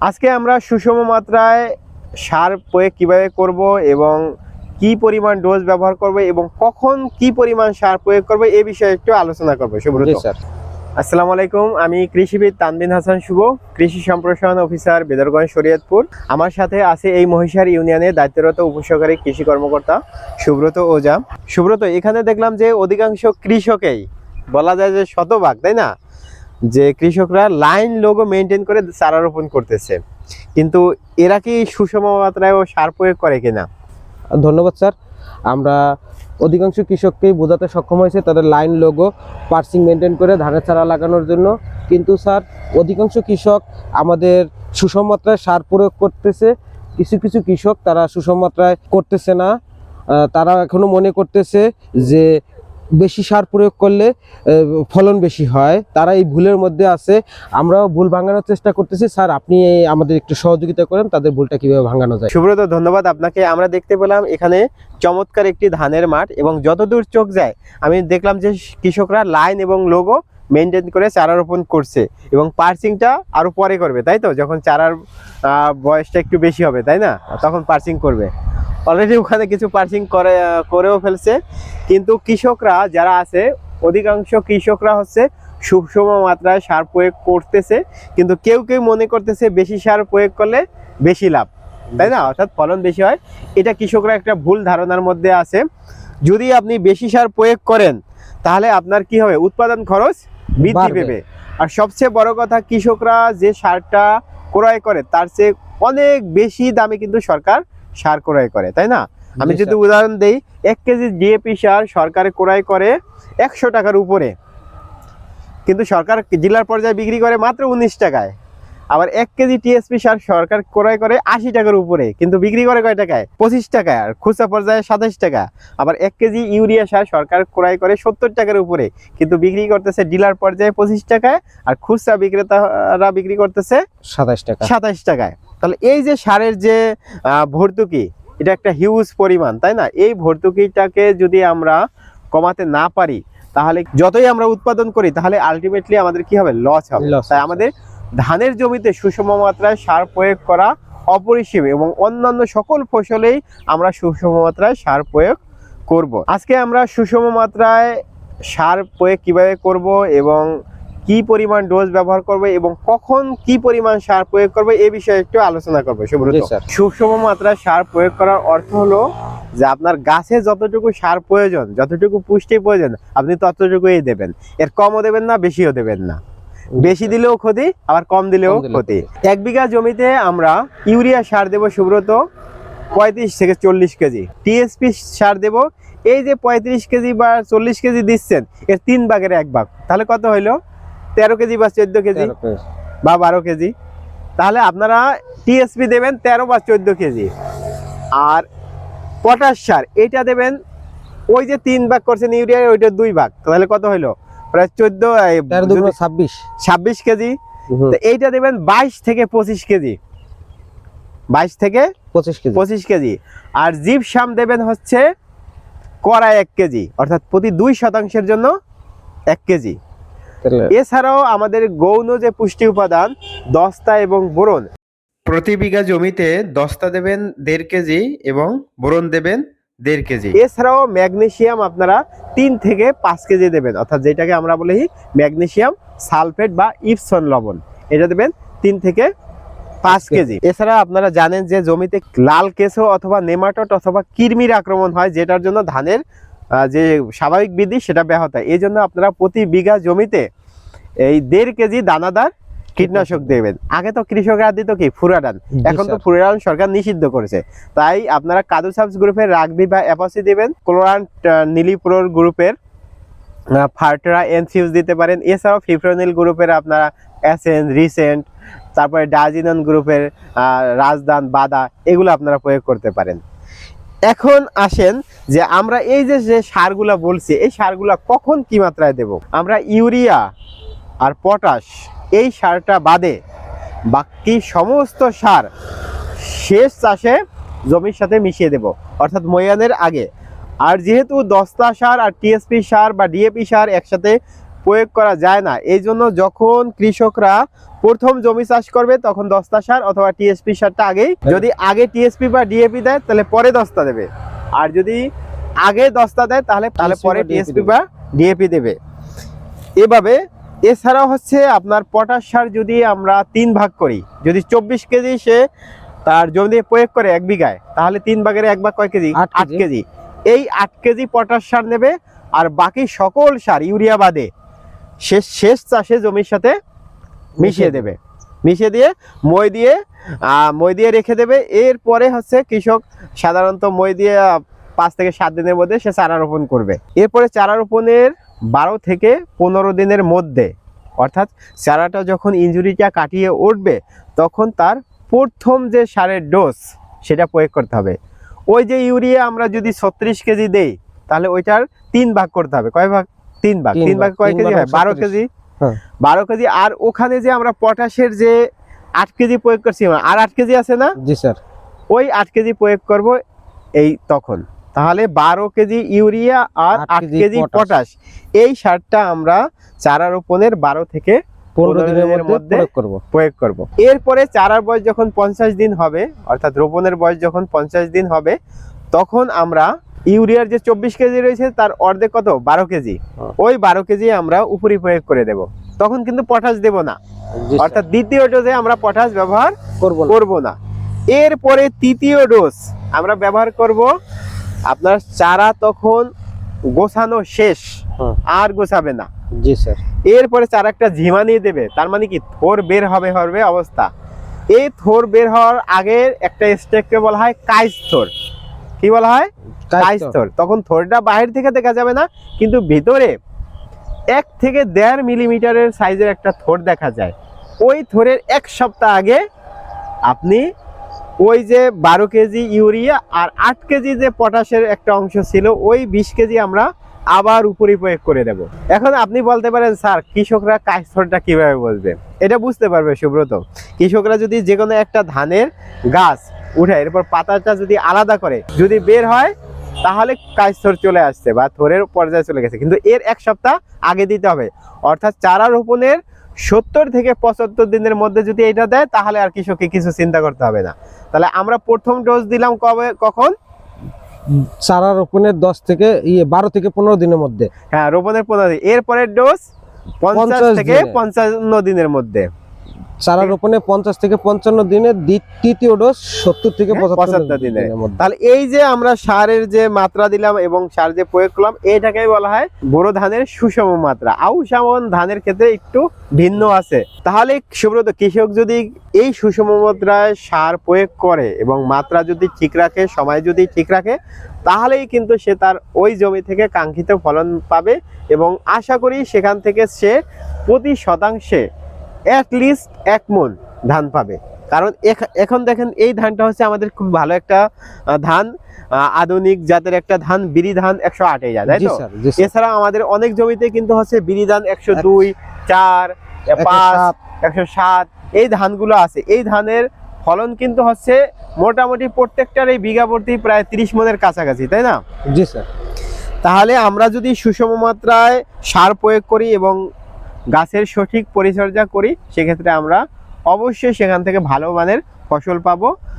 আজকে আমরা সুষম মাত্রায় সার প্রয়োগ কীভাবে করব এবং কি পরিমাণ ডোজ ব্যবহার করব এবং কখন কি পরিমাণ সার প্রয়োগ করব এ বিষয়ে একটু আলোচনা করব সুব্রত। স্যার। আসসালামু আলাইকুম আমি কৃষিবিদ তানবিন হাসান শুভ কৃষি সম্প্রসারণ অফিসার বেদরগঞ্জ শরীয়তপুর। আমার সাথে আছে এই মহিষার ইউনিয়নের দায়িত্বরত উপসহকারী কৃষি কর্মকর্তা সুব্রত ওজা সুব্রত এখানে দেখলাম যে অধিকাংশ কৃষকেই বলা যায় যে শতভাগ তাই না? যে কৃষকরা লাইন লোগো মেনটেন করে চারা রোপণ করতেছে। কিন্তু এরা কি সুষম মাত্রায় ও সার প্রয়োগ করে কিনা? ধন্যবাদ, স্যার। আমরা অধিকাংশ কৃষককেই বোঝাতে সক্ষম হয়েছে তাদের লাইন লোগো পার্সিং মেনটেন করে ধানের চারা লাগানোর জন্য। কিন্তু, স্যার, অধিকাংশ কৃষক আমাদের সুষম মাত্রায় সার প্রয়োগ করতেছে। কিছু কিছু কৃষক তারা সুষম মাত্রায় করতেছে না। তারা এখনও মনে করতেছে যে বেশি সার প্রয়োগ করলে ফলন বেশি হয়। তারা এই ভুলের মধ্যে আছে। আমরাও ভুল ভাঙানোর চেষ্টা করতেছি। স্যার, আপনি আমাদের একটু সহযোগিতা করেন, তাদের ভুলটা কীভাবে ভাঙানো যায়। সুব্রত, ধন্যবাদ আপনাকে। আমরা দেখতে পেলাম এখানে চমৎকার একটি ধানের মাঠ এবং যতদূর চোখ যায়, আমি দেখলাম যে কৃষকরা লাইন এবং লোগো মেনটেন করে চারা রোপণ করছে এবং পার্সিংটা আরও পরে করবে, তাই তো? যখন চারার বয়সটা একটু বেশি হবে, তাই না? তখন পার্সিং করবে। অলরেডি ওখানে কিছু পার্সিং করে করেও ফেলছে। কিন্তু কৃষকরা যারা আছে অধিকাংশ কৃষকরা হচ্ছে সুষম মাত্রায় সার প্রয়োগ করতেছে। কিন্তু কেউ কেউ মনে করতেছে বেশি সার প্রয়োগ করলে বেশি লাভ। তাই না? অর্থাৎ ফলন বেশি হয়। এটা কৃষকরা একটা ভুল ধারণার মধ্যে আছে। যদি আপনি বেশি সার প্রয়োগ করেন তাহলে আপনার কি হবে? উৎপাদন খরচ বৃদ্ধি পেবে। আর সবচেয়ে বড় কথা কৃষকরা যে সারটা ক্রয় করে তার চেয়ে অনেক বেশি দামে কিন্তু সরকার সার ক্রয় করে তাই না? আমি যদি উদাহরণ দেই এক কেজি ডিএপি সার সরকার ক্রয় করে একশো টাকার উপরে। কিন্তু সরকার জেলার পর্যায়ে বিক্রি করে মাত্র উনিশ টাকায়। আবার এক কেজি টিএসপি সার সরকার ক্রয় করে আশি টাকার উপরে কিন্তু বিক্রি করে কয় টাকায়? পঁচিশ টাকায় আর খুচরা পর্যায়ে সাতাশ টাকা। আবার এক কেজি ইউরিয়া সার সরকার ক্রয় করে সত্তর টাকার উপরে কিন্তু বিক্রি করতেছে ডিলার পর্যায়ে পঁচিশ টাকায় আর খুচরা বিক্রেতারা বিক্রি করতেছে সাতাশ টাকা। সাতাশ টাকায়। তাহলে এই যে সারের যে ভর্তুকি এটা একটা হিউজ পরিমাণ তাই না? এই ভর্তুকিটাকে যদি আমরা কমাতে না পারি তাহলে যতই আমরা উৎপাদন করি তাহলে আলটিমেটলি আমাদের কি হবে? লস হবে। তাই আমাদের ধানের জমিতে সুষম মাত্রায় সার প্রয়োগ করা অপরিসীম এবং অন্যান্য সকল ফসলেই আমরা সুষম মাত্রায় সার প্রয়োগ করব। আজকে আমরা সুষম মাত্রায় সার প্রয়োগ কীভাবে করব এবং কি পরিমাণ ডোজ ব্যবহার করবে এবং কখন কি পরিমাণ সার প্রয়োগ করবে এই বিষয়ে একটু আলোচনা করব সুব্রত। সুষম মাত্রায় সার প্রয়োগ করার অর্থ হলো যে আপনার গাছে যতটুকু সার প্রয়োজন যতটুকু পুষ্টি প্রয়োজন আপনি ততটুকুই দেবেন। এর কমও দেবেন না বেশিও দেবেন না। বেশি দিলেও ক্ষতি আবার কম দিলেও কম দিলেও ক্ষতি। এক বিঘা জমিতে আমরা ইউরিয়া সার দেব সুব্রত পঁয়ত্রিশ থেকে চল্লিশ কেজি। টিএসপি সার দেব এই যে পঁয়ত্রিশ কেজি বা চল্লিশ কেজি দিচ্ছেন এর তিন ভাগের এক ভাগ। তাহলে কত হইল? তেরো কেজি বা চোদ্দ কেজি বা বারো কেজি। তাহলে আপনারা টিএসপি দেবেন তেরো বা চোদ্দ কেজি। আর পটাশ সার এটা দেবেন ওই যে তিন ভাগ করছেন ইউরিয়া ওইটা দুই ভাগ। তাহলে কত হইল? প্রায় চোদ্দ ছাব্বিশ। ছাব্বিশ কেজি। তো এইটা দেবেন বাইশ থেকে পঁচিশ কেজি। বাইশ থেকে পঁচিশ কেজি। পঁচিশ কেজি। আর জিপসাম দেবেন হচ্ছে কড়াই এক কেজি। অর্থাৎ প্রতি দুই শতাংশের জন্য এক কেজি। এছাড়াও আমাদের গৌণ যে পুষ্টি উপাদান দস্তা এবং বোরন। প্রতি বিঘা জমিতে দস্তা দেবেন দেড় কেজি এবং বোরন দেবেন দেড় কেজি। এছাড়াও ম্যাগনেশিয়াম আপনারা তিন থেকে পাঁচ কেজি দেবেন। অর্থাৎ যেটাকে আমরা বলি ম্যাগনেশিয়াম সালফেট বা ইপসন লবণ। এটা দেবেন তিন থেকে পাঁচ কেজি। এছাড়া আপনারা জানেন যে জমিতে লাল কেঁচো অথবা নেমাটোড অথবা কৃমির আক্রমণ হয় যেটার জন্য ধানের যে স্বাভাবিক বৃদ্ধি সেটা ব্যাহত হয়। এই জন্য আপনারা প্রতি বিঘা জমিতে এই দেড় কেজি দানাদার কীটনাশক দেবেন। আগে তো কৃষকরা দিত কি? ফুরাডান। এখন তো। ফুরাডান সরকার নিষিদ্ধ করেছে। তাই আপনারা কাদু সাবস গ্রুপের রাগবি বা অ্যাপাসি দেবেন। ক্লোরান নীলিপ্রোর গ্রুপের ফার্টেরা এনফিউজ দিতে পারেন। এছাড়াও ফিফ্রোনিল গ্রুপের আপনারা অ্যাসেন রিসেন্ট তারপরে ডাজিনন গ্রুপের রাজদান বাদা এগুলো আপনারা প্রয়োগ করতে পারেন। এখন আসেন যে আমরা এই যে যে সারগুলা বলছি, এই সারগুলা কখন কি মাত্রায় দেব? আমরা ইউরিয়া আর পটাশ, এই সারটা বাদে বাকি সমস্ত সার শেষ চাষে জমির সাথে মিশিয়ে দেব। অর্থাৎ ময়ানের আগে। আর যেহেতু দস্তা সার আর টিএসপি সার বা ডিএপি সার একসাথে প্রয়োগ করা যায় না। এই জন্য যখন কৃষকরা প্রথম জমি চাষ করবে তখন দস্তা সার অথবা টিএসপি সারটা আগেই যদি আগে টিএসপি বা ডিএপি দেয় তাহলে পরে দস্তা দেবে। আর যদি আগে দস্তা দেয় তাহলে তাহলে পরে টিএসপি বা ডিএপি দেবে। এভাবে এছাড়াও হচ্ছে আপনার পটাশ সার যদি আমরা তিন ভাগ করি যদি চব্বিশ কেজি সে তার জমিতে প্রয়োগ করে এক বিঘায় তাহলে তিন ভাগের এক ভাগ কয় কেজি। আট। কেজি। এই আট কেজি পটাশ সার নেবে আর বাকি সকল সার ইউরিয়া বাদে শেষ শেষ চাষে জমির সাথে মিশিয়ে দেবে। মিশিয়ে দিয়ে মই দিয়ে মই দিয়ে রেখে দেবে। এরপরে হচ্ছে কৃষক সাধারণত মই দিয়ে পাঁচ থেকে সাত দিনের মধ্যে সে চারা রোপণ করবে। এরপরে চারা রোপণের বারো থেকে পনেরো দিনের মধ্যে অর্থাৎ চারাটা যখন ইঞ্জুরিটা কাটিয়ে উঠবে তখন তার প্রথম যে সারের ডোজ সেটা প্রয়োগ করতে হবে। ওই যে ইউরিয়া আমরা যদি ছত্রিশ কেজি দেই তাহলে ওইটার তিন ভাগ করতে হবে। কয় ভাগ? তিন ভাগ তিন ভাগ কয় কেজি হয়? বারো 36 কেজি? হ্যাঁ। বারো কেজি আর ওখানে যে আমরা পটাশের যে আট কেজি প্রয়োগ করছি আর আট কেজি আছে না? জি স্যার। ওই আট কেজি প্রয়োগ করব এই তখন। তাহলে বারো কেজি ইউরিয়া আর আট কেজি পটাশ। এই সারটা আমরা চারা রোপণের বারো থেকে পনেরো দিনের মধ্যে মধ্যে প্রয়োগ করব। প্রয়োগ করব। এরপরে চারার বয়স যখন পঞ্চাশ দিন হবে অর্থাৎ রোপণের বয়স যখন পঞ্চাশ দিন হবে তখন আমরা ইউরিয়ার যে চব্বিশ কেজি রয়েছে তার অর্ধেক কত? বারো কেজি। হ্যাঁ। ওই বারো কেজি আমরা উপরি প্রয়োগ করে দেব। তখন কিন্তু পটাশ দেব না। অর্থাৎ দ্বিতীয় ডোজে আমরা পটাশ ব্যবহার করব না। করব না। এরপরে তৃতীয় ডোজ আমরা ব্যবহার করব। আপনার চারা তখন গোছানো শেষ আর গোছাবে না। জি স্যার। এরপরে চারা একটা ঝিমা নিয়ে দেবে। তার মানে কি? থোর বের হবে হবে অবস্থা। এই থোর বের হওয়ার আগের একটা স্টেপকে বলা হয় কাইস থোর। কি বলা হয়। থোর তখন থোরটা বাহির থেকে দেখা যাবে না কিন্তু ভিতরে এক থেকে দেড় মিলিমিটারের সাইজের একটা থোর দেখা যায়। ওই থোরের এক সপ্তাহ আগে আপনি ওই যে বারো কেজি ইউরিয়া আর আট কেজি যে পটাশের একটা অংশ ছিল ওই বিশ কেজি আমরা আবার উপরি প্রয়োগ করে দেব। এখন আপনি বলতে পারেন স্যার কৃষকরা কাজথরটা কীভাবে বুঝবে এটা বুঝতে পারবে সুব্রত। কৃষকরা যদি যে কোনো একটা ধানের গাছ উঠে এরপর পাতাটা যদি আলাদা করে যদি বের হয় তাহলে কাজথর চলে আসছে বা থরের পর্যায়ে চলে গেছে। কিন্তু এর এক সপ্তাহ আগে দিতে হবে। অর্থাৎ চারা রোপণের সত্তর থেকে পঁচাত্তর দিনের মধ্যে যদি এটা দেয় তাহলে আর কৃষককে কিছু চিন্তা করতে হবে না। তাহলে আমরা প্রথম ডোজ দিলাম কবে কখন? চারা রোপণের দশ থেকে ইয়ে বারো থেকে পনেরো দিনের মধ্যে। হ্যাঁ রোপণের পনেরো দিন। এরপরের ডোজ পঞ্চাশ থেকে পঞ্চান্ন দিনের মধ্যে। চারা রোপণে পঞ্চাশ থেকে পঞ্চান্ন দ্বি- তৃতীয় ডোজ সত্তর থেকে হ্যাঁ, পঁচাত্তর দিনে। তাহলে এই যে আমরা সারের যে মাত্রা দিলাম এবং সার যে প্রয়োগ করলাম এটাকেই বলা হয় বোরো ধানের সুষম মাত্রা। আউশ আমন ধানের ক্ষেত্রে একটু ভিন্ন আছে। তাহলে সুব্রত কৃষক যদি এই সুষম মাত্রায় সার প্রয়োগ করে এবং মাত্রা যদি ঠিক রাখে সময় যদি ঠিক রাখে তাহলেই কিন্তু সে তার ওই জমি থেকে কাঙ্ক্ষিত ফলন পাবে এবং আশা করি সেখান থেকে সে প্রতি শতাংশে লিস্ট এক মন ধান পাবে। কারণ এখ- এখন দেখেন এই ধানটা হচ্ছে আমাদের খুব ভালো একটা ধান আধুনিক জাতের একটা ধান বিরি ধান একশো আটে যায় তাই তো? এছাড়া আমাদের অনেক জমিতে কিন্তু হচ্ছে বিরি ধান একশো দুই চার পাঁচ একশো সাত এই ধানগুলো আছে। এই ধানের ফলন কিন্তু হচ্ছে মোটামুটি প্রত্যেকটার এই বিঘা প্রতি প্রায় তিরিশ মনের কাছাকাছি তাই না? জি স্যার। তাহলে আমরা যদি সুষম মাত্রায় সার প্রয়োগ করি এবং গাছের সঠিক পরিচর্যা করি সেক্ষেত্রে আমরা অবশ্যই সেখান থেকে ভালো মানের ফসল পাবো।